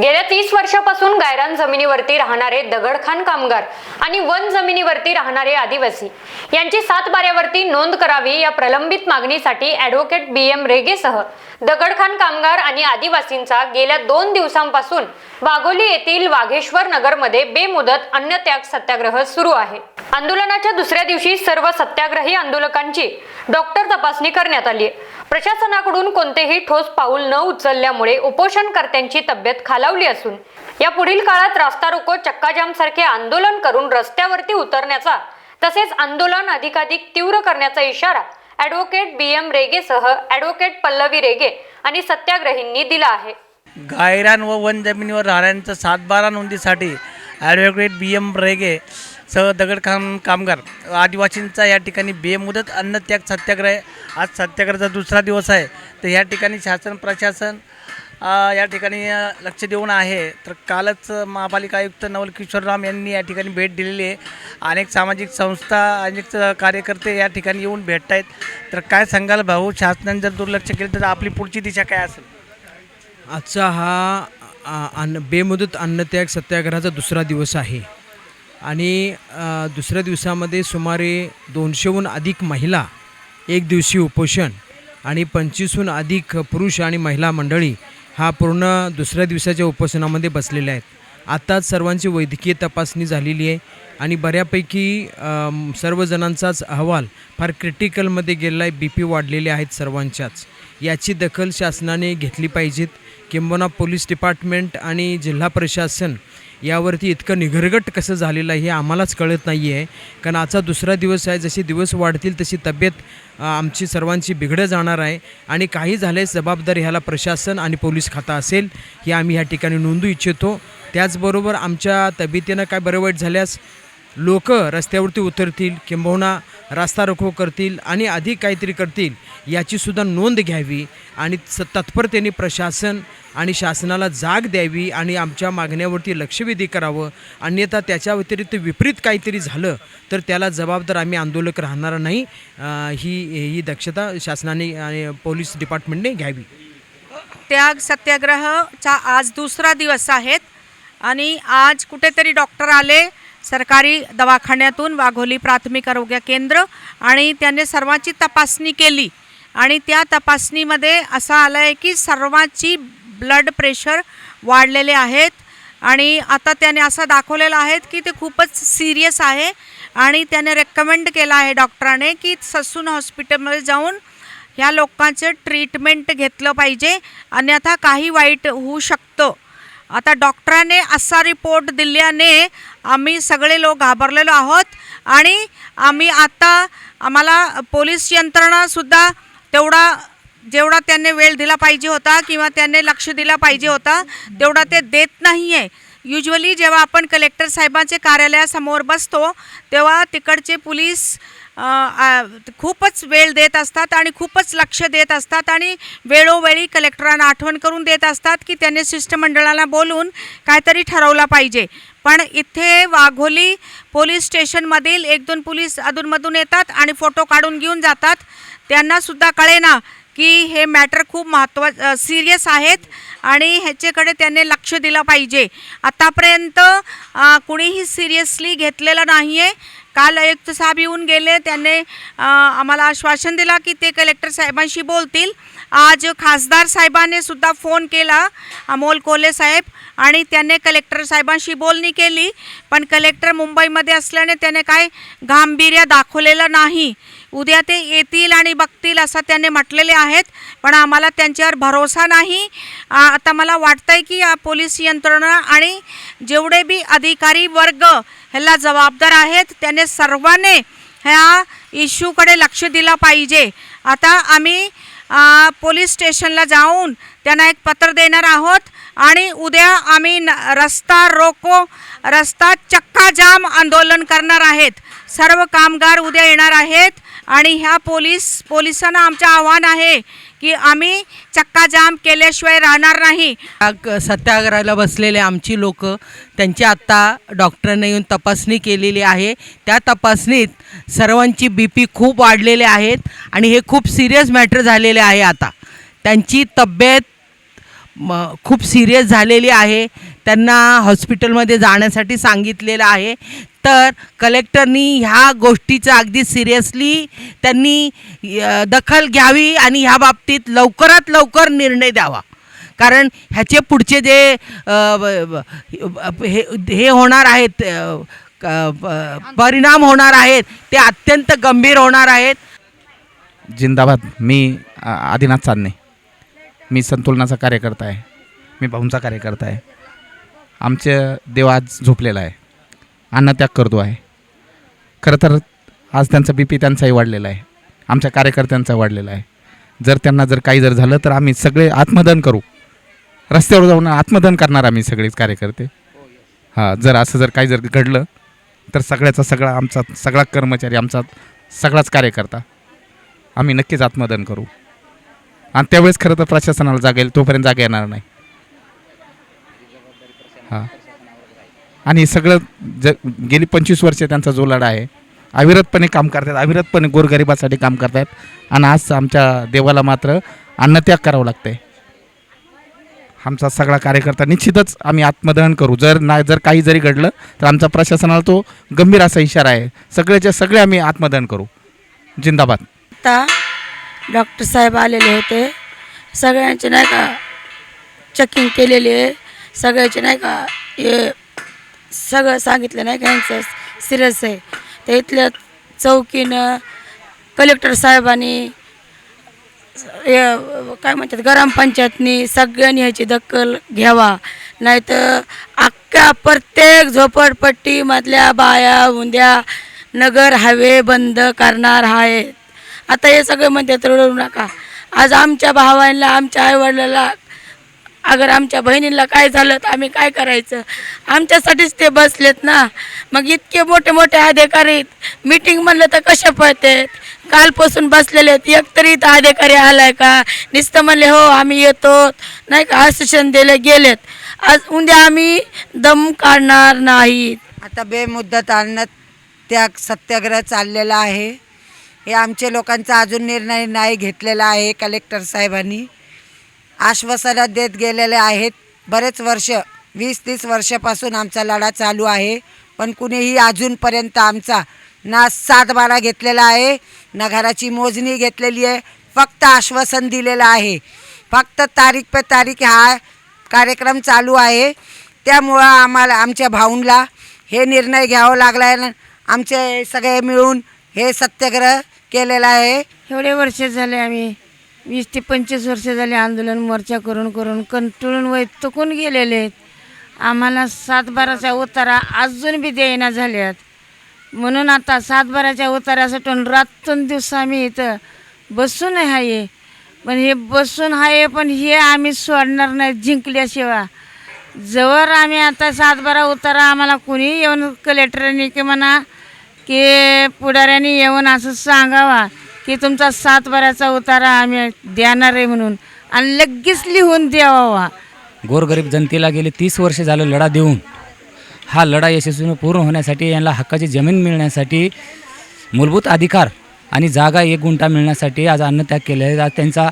गेल्या तीस वर्षापासून गायरान जमिनीवरती राहणारे दगडखाण कामगार आणि वन जमिनीवरती राहणारे आदिवासी यांची सात बाऱ्यावरती नोंद करावी या प्रलंबित मागणीसाठी ॲडव्होकेट बी एम रेगेसह दगडखाण कामगार आणि आदिवासींचा गेल्या दोन दिवसांपासून वाघोली येथील वाघेश्वर नगरमध्ये बेमुदत अन्नत्याग सत्याग्रह सुरू आहे. आंदोलनाच्या दुसऱ्या दिवशी सर्व सत्याग्रही आंदोलकांची डॉक्टर तपासणी करण्यात आली आहे. प्रशासनाकडून कोणतेही ठोस पाऊल न उचलल्यामुळे उपोषणकर्त्यांची तब्येत खालावली असून या पुढील काळात रास्ता रोको चक्काजाम सारखे आंदोलन करून रस्त्यावरती उतरण्याचा तसेच आंदोलन अधिकाधिक तीव्र करण्याचा इशारा ॲडव्होकेट बी एम रेगेसह ॲडव्होकेट पल्लवी रेगे आणि सत्याग्रहींनी दिला आहे. गायरान व वन जमिनीवर सात सातबारा नोंदीसाठी ॲडव्होकेट बी एम रेगे सह दगडखान कामगार आदिवासींचा या ठिकाणी बेमुदत अन्नत्याग सत्याग्रह आज सत्याग्रहाचा दुसरा दिवस आहे. तर या ठिकाणी शासन प्रशासन या ठिकाणी लक्ष देऊन आहे. तर कालच महापालिका आयुक्त नवल किशोरराम यांनी या ठिकाणी भेट दिलेली आहे. अनेक सामाजिक संस्था अनेक कार्यकर्ते या ठिकाणी येऊन भेटत आहेत तर काय सांगाल भाऊ? शासनाने जर दुर्लक्ष केलं तर आपली पुढची दिशा काय असेल? आजचा हा अन्न बेमुदत अन्नत्याग सत्याग्रहाचा दुसरा दिवस आहे. आणि दुसऱ्या दिवसामध्ये सुमारे दोनशेहून अधिक महिला एक दिवशी उपोषण आणि पंचवीसहून अधिक पुरुष आणि महिला मंडळी हा पूर्ण दुसऱ्या दिवसाच्या उपोषणामध्ये बसलेल्या आहेत. आत्ताच सर्वांची वैद्यकीय तपासणी झालेली आहे आणि बऱ्यापैकी सर्वजणांचाच अहवाल फार क्रिटिकलमध्ये गेलेला आहे बी पी वाढलेले आहेत सर्वांच्याच. याची दखल शासनाने घेतली पाहिजेत. किंबहुना पोलीस डिपार्टमेंट आणि जिल्हा प्रशासन यावरती इतकं निघरगट कसं झालेलं आहे हे आम्हालाच कळत नाही आहे कारण आजचा दुसरा दिवस आहे जसे दिवस वाढतील तशी तब्येत आमची सर्वांची बिघडं जाणार आहे. आणि काही झाल्यास जबाबदारी ह्याला प्रशासन आणि पोलीस खाता असेल हे आम्ही ह्या ठिकाणी नोंदू इच्छितो. त्याचबरोबर आमच्या तब्येतीनं काय बरं वाईट झाल्यास लोक रस्त्यावरती उतरतील किंबहुना रास्ता रोको करतील आणि अधिक काहीतरी करतील याचीसुद्धा नोंद घ्यावी आणि स तत्परतेने प्रशासन आणि शासनाला जाग द्यावी आणि आमच्या मागण्यावरती लक्षवेधी करावं. अन्यथा त्याच्या व्यतिरिक्त विपरीत काहीतरी झालं तर त्याला जबाबदार आम्ही आंदोलक राहणार नाही. ही ही दक्षता शासनाने आणि पोलीस डिपार्टमेंटने घ्यावी. त्याग सत्याग्रहचा आज दुसरा दिवस आहेत आणि आज कुठेतरी डॉक्टर आले सरकारी दवाखान्यातून वाघोली प्राथमिक आरोग्य केंद्र आणि त्याने सर्वांची तपासणी केली. आणि त्या तपासणीमध्ये असं आलं आहे की सर्वांची ब्लड प्रेशर वाढलेले आहेत. आणि आता त्याने असं दाखवलेलं आहे की ते खूपच सिरियस आहे. आणि त्याने रेकमेंड केलं आहे डॉक्टराने की ससून हॉस्पिटलमध्ये जाऊन ह्या लोकांचं ट्रीटमेंट घेतलं पाहिजे. अन्यथा काही वाईट होऊ शकतं. आता डॉक्टराने असा रिपोर्ट दिल्याने आम्ही सगळे लोक घाबरलेलो आहोत आणि आम्ही आता आम्हाला पोलीस यंत्रणासुद्धा तेवढा जेवढा त्यांनी वेळ दिला पाहिजे होता किंवा त्यांनी लक्ष दिला पाहिजे होता तेवढा ते देत नाही आहे युजली जेव्हा आपण कलेक्टर साहेबांचे कार्यालयासमोर बसतो तेव्हा तिकडचे पोलीस खूपच वेळ देत असतात आणि खूपच लक्ष देत असतात आणि वेळोवेळी कलेक्टरांना आठवण करून देत असतात की त्यांनी शिष्टमंडळाला बोलून काहीतरी ठरवलं पाहिजे. पण इथे वाघोली पोलीस स्टेशनमधील एक दोन पोलीस अधूनमधून येतात आणि फोटो काढून घेऊन जातात. त्यांनासुद्धा कळेना की हे मॅटर खूप महत्त्वा सिरियस आहेत आणि ह्याच्याकडे त्यांनी लक्ष दिलं पाहिजे. आतापर्यंत कुणीही सिरियसली घेतलेलं नाही आहे काल आयुक्त साहेब येऊन गेले. त्यांनी आम्हाला आश्वासन दिला की ते कलेक्टर साहेबांशी बोलतील. आज खासदार साहेबांनी सुद्धा फोन केला अमोल कोले साहेब आणि त्याने कलेक्टर साहेबांशी बोलणी केली. पण कलेक्टर मुंबईमध्ये असल्याने त्याने काय गांभीर्य दाखवलेलं नाही. उद्या ते येतील आणि बघतील असं त्याने म्हटलेले आहेत. पण आम्हाला त्यांच्यावर भरोसा नाही. आता मला वाटतं आहे की या पोलीस यंत्रणा आणि जेवढे बी अधिकारी वर्ग ह्याला जबाबदार आहेत त्याने सर्वांनी ह्या इश्यूकडे लक्ष दिलं पाहिजे. आता आम्ही पोलीस स्टेशनला जाऊन त्यांना एक पत्र देणार आहोत आणि उद्या आम्ही न रस्ता रोको रस्ता चक्काजाम आंदोलन करणार आहेत. सर्व कामगार उद्या येणार आहेत. आणि ह्या पोलीस पोलिसांना आमचं आव्हान आहे की आम्ही चक्काजाम केल्याशिवाय राहणार नाही. सत्याग्रहाला बसलेले आमची लोक त्यांची आत्ता डॉक्टरने येऊन तपासणी केलेली आहे. त्या तपासणीत सर्वांची बी पी खूप वाढलेले आहेत आणि हे खूप सिरियस मॅटर झालेले आहे आता. त्यांची तब्येत खूप सिरियस झालेली आहे. त्यांना हॉस्पिटलमध्ये जाण्यासाठी सांगितलेलं आहे. तर कलेक्टरनी ह्या गोष्टीचं अगदी सिरियसली त्यांनी दखल घ्यावी आणि ह्या बाबतीत लवकरात लवकर निर्णय द्यावा. कारण ह्याचे पुढचे जे हे हे होणार आहेत क- प- परिणाम होणार आहेत ते अत्यंत गंभीर होणार आहेत. जिंदाबाद. मी आदिनाथ चांदणे. मी संतुलनाचा कार्यकर्ता आहे. मी भाऊंचा कार्यकर्ता आहे. आमच्या देव आज झोपलेला आहे. अन्नत्याग करतो आहे. खरं तर आज त्यांचा बी पी त्यांचाही वाढलेला आहे. आमच्या कार्यकर्त्यांचा वाढलेला आहे. जर त्यांना जर काही जर झालं तर आम्ही सगळे आत्मदान करू. रस्त्यावर जाऊन आत्मदान करणार आम्ही सगळेच कार्यकर्ते. हां जर असं जर काही जर घडलं तर सगळ्याचा सगळा आमचा सगळा कर्मचारी आमचा सगळाच कार्यकर्ता. आम्ही नक्कीच आत्मदान करू. आणि त्यावेळेस खरं तर प्रशासनाला जागेल तोपर्यंत जागा येणार नाही. आणि सगळं ज गेली पंचवीस वर्षे त्यांचा जो लढा आहे अविरतपणे काम करतात अविरतपणे गोरगरिबासाठी काम करतात आणि आज आमच्या देवाला मात्र अन्नत्याग करावं लागतंय. आमचा सगळा कार्यकर्ता निश्चितच आम्ही आत्मदहन करू. जर नाही जर काही जरी घडलं तर आमचा प्रशासनाला तो गंभीर असा इशारा आहे. सगळेच्या सगळे आम्ही आत्मदहन करू. जिंदाबाद. आता डॉक्टर साहेब आलेले होते. सगळ्यांचे नाही का चेकिंग केलेले सगळ्याचे नाही का हे सगळं सांगितलं नाही का यांचं? सिरियस आहे. तर इथल्या चौकीनं कलेक्टर साहेबांनी काय म्हणतात ग्रामपंचायतनी सगळ्यांनी ह्याची दखल घ्यावा. नाहीतर अख्ख्या प्रत्येक झोपडपट्टीमधल्या बाया उंद्या नगर हायवे बंद करणार आहेत. आता हे सगळे म्हणतात रडू नका. आज आमच्या भावांना आमच्या आईवडिलाला अगर आमच्या बहिणीला काय झालं तर आम्ही काय करायचं? आमच्यासाठीच ते बसलेत ना. मग इतके मोठे मोठे अधिकारी मीटिंग म्हणलं तर कसे पळतात? कालपासून बसलेले आहेत. एक तरी इथं अधिकारी आलाय का? नुसतं म्हणले हो आम्ही येतो. नाही का? आश्वासन दिले गेलेत. आज उद्या आम्ही दम काढणार नाहीत. आता बेमुद्दत आणणं त्याग सत्याग्रह चाललेला आहे. हे आमच्या लोकांचा अजून निर्णय नाही घेतलेला आहे कलेक्टर साहेबांनी. आश्वासनं देत गेलेले आहेत. बरेच वर्ष वीस तीस वर्षापासून आमचा लढा चालू आहे. पण कुणीही अजूनपर्यंत आमचा ना सातबारा घेतलेला आहे. ना घराची मोजणी घेतलेली आहे. फक्त आश्वासन दिलेलं आहे. फक्त तारीख पे तारीख हा कार्यक्रम चालू आहे. त्यामुळं आम्हाला आमच्या भाऊंला हे निर्णय घ्यावा लागला आहे. आमचे सगळे मिळून हे सत्याग्रह केलेला आहे. एवढे वर्ष झाले आम्ही वीस ते पंचवीस वर्ष झाले आंदोलन मोर्चा करून करून कंटळून वैतकून गेलेले आहेत? आम्हाला सातबाराच्या उतारा अजून बी देईना झाल्यात. म्हणून आता सातबाराच्या उतारासाठी रातून दिवस आम्ही इथं बसून आहे. पण हे बसून आहे पण हे आम्ही सोडणार नाही जिंकल्याशिवाय. जवळ आम्ही आता सातबारा उतारा आम्हाला कुणी येऊन कलेक्टरनी की म्हणा की पुढाऱ्यांनी येऊन असं सांगावा. की तुमचा सातबाऱ्याचा उतारा आम्ही देणार आहे म्हणून. आणि लगेच लिहून द्यावा गोरगरीब जनतेला गेले तीस वर्ष झालं लढा देऊन. हा लढा यशस्वी पूर्ण होण्यासाठी यांना हक्काची जमीन मिळण्यासाठी मूलभूत अधिकार आणि जागा एक गुंठा मिळण्यासाठी आज अन्नत्याग केले आहे आज त्यांचा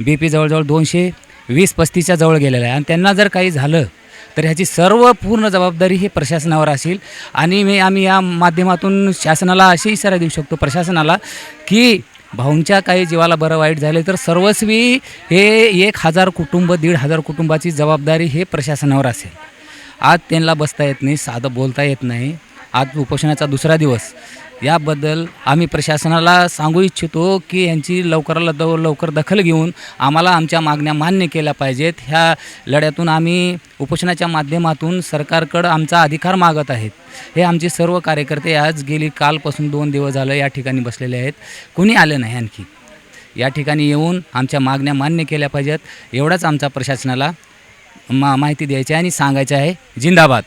बी पी जवळजवळ दोनशे वीस पस्तीसच्या जवळ गेलेला आहे. आणि त्यांना जर काही झालं तर ह्याची सर्व पूर्ण जबाबदारी ही प्रशासनावर असेल. आणि मी आम्ही या माध्यमातून शासनाला अशी इशारा देऊ शकतो प्रशासनाला की भाऊंच्या काही जीवाला बरं वाईट झाले तर सर्वस्वी हे एक हजार कुटुंब दीड हजार कुटुंबाची जबाबदारी हे प्रशासनावर असेल. आज त्यांना बसता येत नाही साधं बोलता येत नाही. आज उपोषणाचा दुसरा दिवस. याबद्दल आम्ही प्रशासनाला सांगू इच्छितो की यांची लवकराला लव लवकर दखल घेऊन आम्हाला आमच्या मागण्या मान्य केल्या पाहिजेत. ह्या लढ्यातून आम्ही उपोषणाच्या माध्यमातून सरकारकडं आमचा अधिकार मागत आहेत. हे आमचे सर्व कार्यकर्ते आज गेली कालपासून दोन दिवस झालं या ठिकाणी बसलेले आहेत. कुणी आलं नाही आणखी? या ठिकाणी येऊन आमच्या मागण्या मान्य केल्या पाहिजेत. एवढाच आमचा प्रशासनाला मा माहिती द्यायची आहे आणि सांगायचं आहे जिंदाबाद.